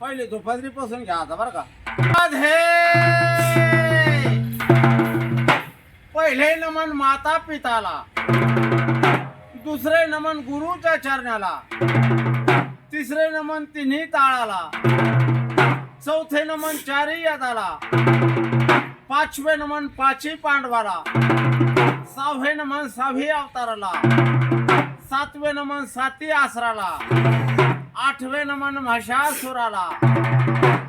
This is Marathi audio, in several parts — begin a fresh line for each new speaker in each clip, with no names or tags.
पहिले दुपारी पासून घ्या आता बरं का. पहिले नमन माता पिताला दुसरे नमन गुरुच्या चरणाला तिसरे नमन तिन्ही ताळाला चौथे नमन चारही यादाला पाचवे नमन पाची पांडवाला. सहावे नमन सहावी अवताराला. सातवे नमन साती आसराला. आठवे नमन म्हशासुराला.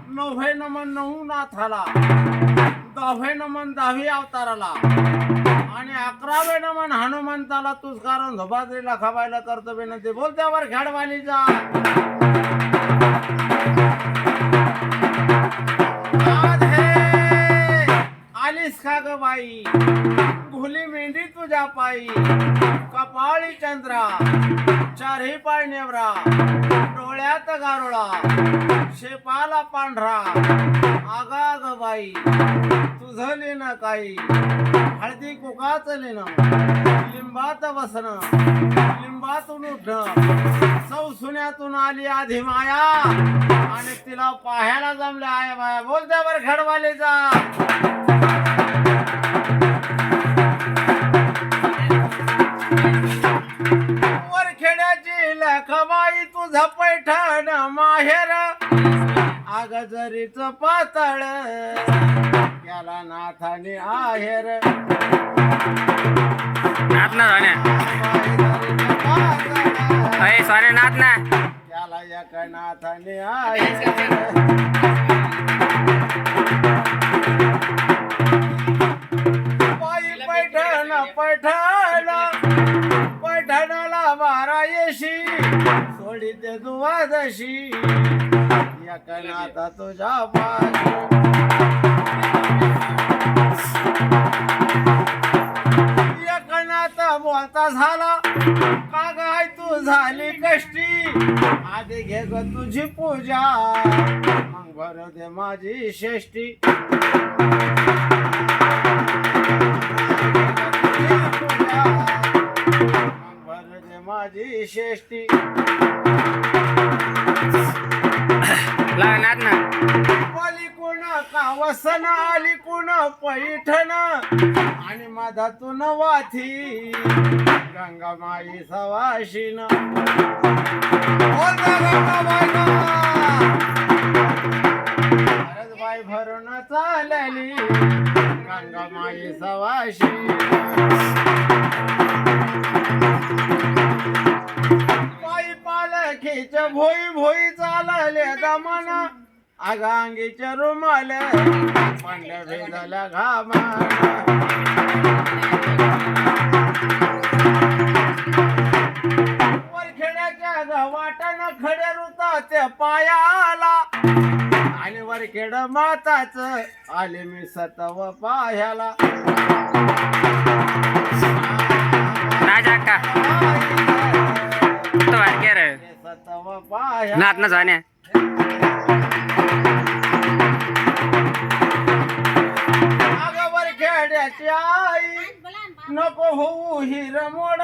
नववे नमन नवनाथाला दहावे नमन दहावी अवताराला. आणि अकरावे नमन हनुमंताला तुझकारण धोबाद्रीला खवायला करतो विनंती. बोल त्यावर खेडवालीचा राधे, आलीस का ग बाई घुली मेंढी तुझ्या पायी. कपाळी चंद्रा चारही पाय नेवरा डोळ्यात गारोळा शेपाला पांढरा. आगा ग बाई तुझं लेणं काही. हळदी कोकाच लेणं लिंबात बसणं लिंबातून उठणं. सौ सुन्यातून आली आधी माया. आणि तिला पाहायला जमल्या आया बाया बोलत्या बरं खडवालेचा. वरखेड्याची लखबाई तुझं पैठण माहेर. आग जरीच पातळ त्याला नाथाने आहेर.
नाथ ना
जरीचं पातळ,
सोन्या नाथ ना.
त्याला एक नाथाने आहेर. येशी सोडी ते दुवादशी या नाथा तुझ्या पाशी. एक बोलता झाला. का गाय तू झाली कष्टी? आधी घे ग तुझी पूजा. मग भर दे माझी शेष्टी. भर दे माझी शेष्टी. पैठण आणि मधातून वाथी. गंगामाई सवाशीन. बाई भरून चालली. गंगामाई सवाशी पायी पालखीच्या भोई भोई चालले दमन. आगांगीच्या रुमाल भेजल्या घामा वरखेड्याच्या खड्या पायाला आणि वरखेड माताच आले मी सतव पायाला
राजा तो रे.
सतव पाया
नाथ ना सोन्या
ચાઈ નકો હોવું હીરમોડ